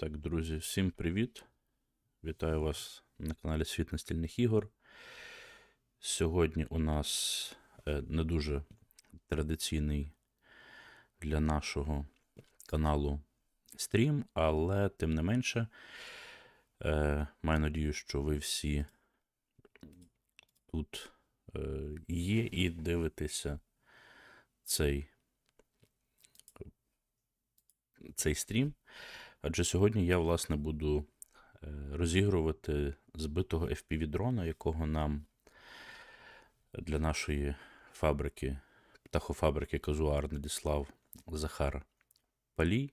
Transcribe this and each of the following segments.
Так, друзі, всім привіт! Вітаю вас на каналі Світ настільних ігор. Сьогодні у нас е, не дуже традиційний для нашого каналу стрім, але тим не менше, е, маю надію, що ви всі тут е, є і дивитеся цей, цей стрім. Адже сьогодні я, власне, буду е, розігрувати збитого FPV-дрона, якого нам для нашої фабрики, птахофабрики Казуар надіслав Захар Палій.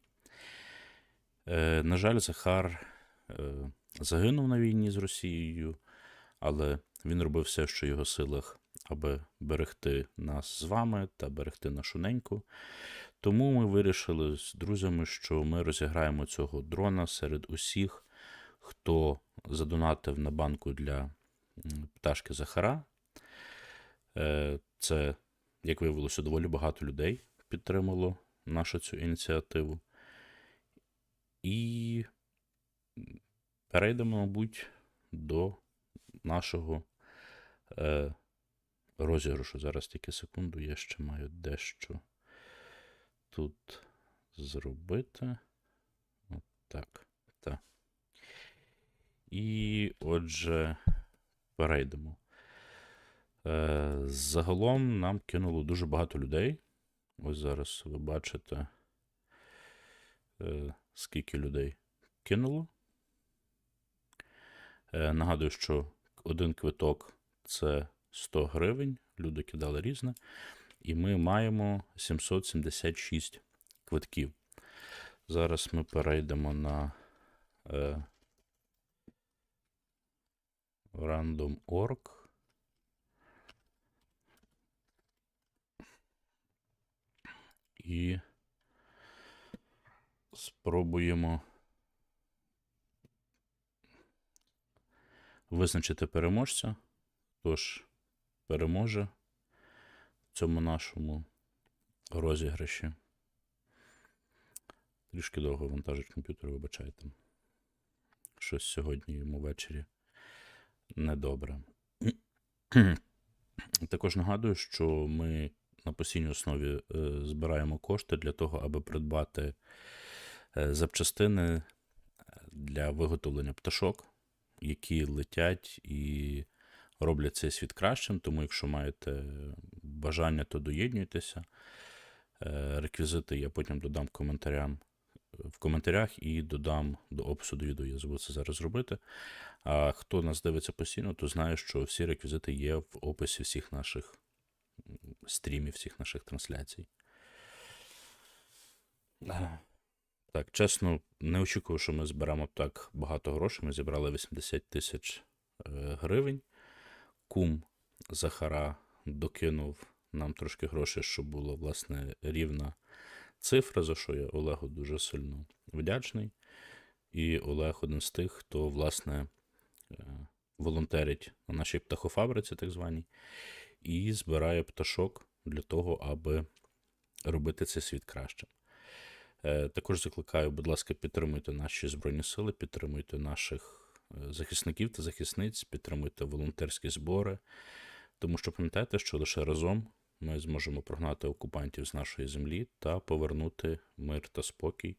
Е, На жаль, Захар е, загинув на війні з Росією, але він робив все, що в його силах, аби берегти нас з вами та берегти нашу неньку. Тому ми вирішили з друзями, що ми розіграємо цього дрона серед усіх, хто задонатив на банку для пташки Захара. Е, Це, як виявилося, доволі багато людей підтримало нашу цю ініціативу. І перейдемо, мабуть, до нашого е, розіграшу. Зараз тільки секунду, я ще маю дещо тут зробити. От так. так. І отже, перейдемо. Е, загалом нам кинуло дуже багато людей. Ось зараз ви бачите, е, скільки людей кинуло. Е, нагадую, що один квиток це 100 гривень. Люди кидали різне. І ми маємо 776 квитків. Зараз ми перейдемо на е, random.org. І спробуємо визначити переможця. Тож переможе цьому нашому розіграші. Трішки довго вантажить комп'ютер, вибачайте. Щось сьогодні йому ввечері недобре. Також нагадую, що ми на постійній основі е, збираємо кошти для того, аби придбати е, запчастини для виготовлення пташок, які летять і роблять цей світ кращим. Тому, якщо маєте бажання, то доєднуйтеся. Е, Реквізити я потім додам коментарям в коментарях і додам до опису до відео. Я забув це зараз зробити. А хто нас дивиться постійно, то знає, що всі реквізити є в описі всіх наших стрімів, всіх наших трансляцій. Е, Так, чесно, не очікував, що ми зберемо так багато грошей. Ми зібрали 80 тисяч е, гривень. Кум Захара докинув нам трошки грошей, щоб було, власне, рівна цифра, за що я Олегу дуже сильно вдячний. І Олег один з тих, хто, власне, е, волонтерить на нашій птахофабриці, так званій, і збирає пташок для того, аби робити цей світ кращим. Е, Також закликаю, будь ласка, підтримуйте наші Збройні Сили, підтримуйте наших е, захисників та захисниць, підтримуйте волонтерські збори, тому що пам'ятайте, що лише разом ми зможемо прогнати окупантів з нашої землі та повернути мир та спокій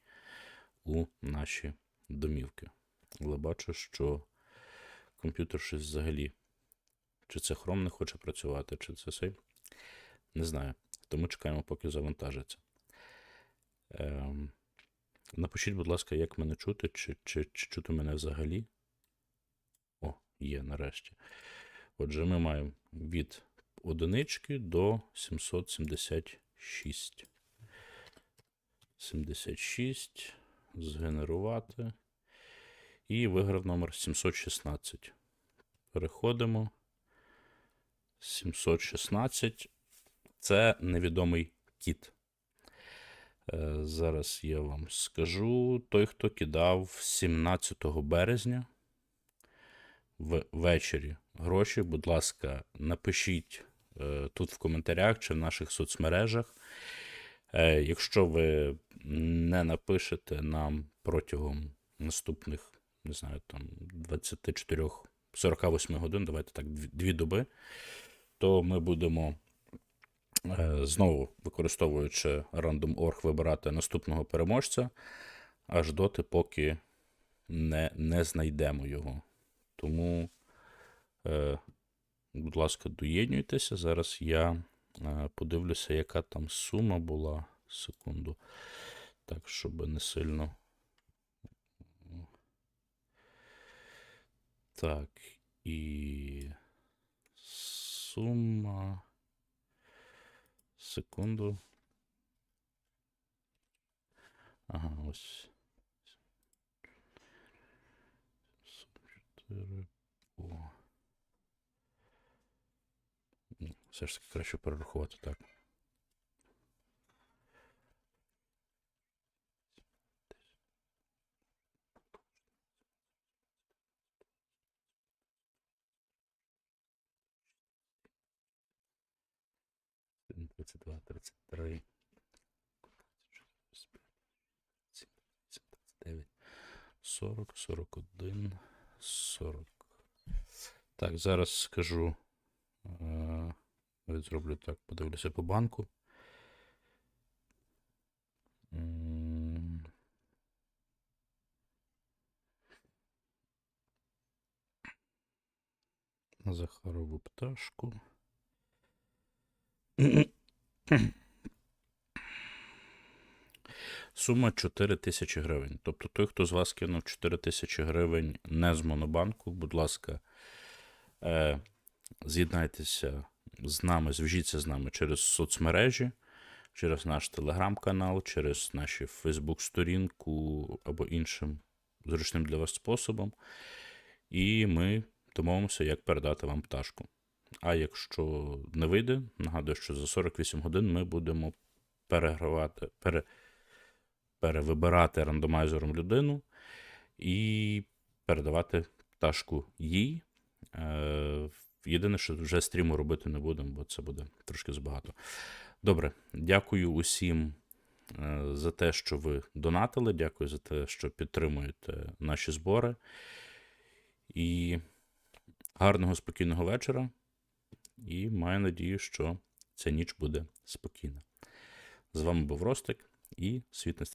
у наші домівки. Але бачу, що комп'ютер щось взагалі, чи це Chrome не хоче працювати, чи це цей. Не знаю. Тому чекаємо, поки завантажиться. Ем, напишіть, будь ласка, як мене чути, чи, чи, чи чути мене взагалі. О, є нарешті. Отже, ми маємо від одинички до 776. 76. Згенерувати. І виграв номер 716. Переходимо. 716. Це невідомий кіт. Е, Зараз я вам скажу. Той, хто кидав 17 березня ввечері гроші, будь ласка, напишіть е, тут в коментарях чи в наших соцмережах. Е, Якщо ви не напишете нам протягом наступних, не знаю, там 24, 48 годин, давайте так, дві, доби, то ми будемо е, знову використовуючи Random.org вибирати наступного переможця, аж доти, поки не, не знайдемо його. Тому, будь ласка, доєднуйтеся. Зараз я е, подивлюся, яка там сума була. Секунду. Так, щоб не сильно. Так, і сума. Секунду. Ага, ось. 44. О. Ні, Все ж таки краще перерахувати так. Тридцять два, тридцять три. 39, 40, 41, 40. Так, зараз скажу. Навіть зроблю так, подивлюся по банку. Захарову пташку. Сума 4 тисячі гривень. Тобто той, хто з вас кинув 4 тисячі гривень не з Монобанку, будь ласка, е, з'єднайтеся з нами, зв'яжіться з нами через соцмережі, через наш телеграм-канал, через наші Фейсбук-сторінку або іншим зручним для вас способом. І ми домовимося, як передати вам пташку. А якщо не вийде, нагадую, що за 48 годин ми будемо перегравати, пере, перевибирати рандомайзером людину і передавати пташку їй. Е, Єдине, що вже стріму робити не будемо, бо це буде трошки забагато. Добре, дякую усім е, за те, що ви донатили. Дякую за те, що підтримуєте наші збори. І гарного спокійного вечора. І маю надію, що ця ніч буде спокійна. З вами був Ростик і світ на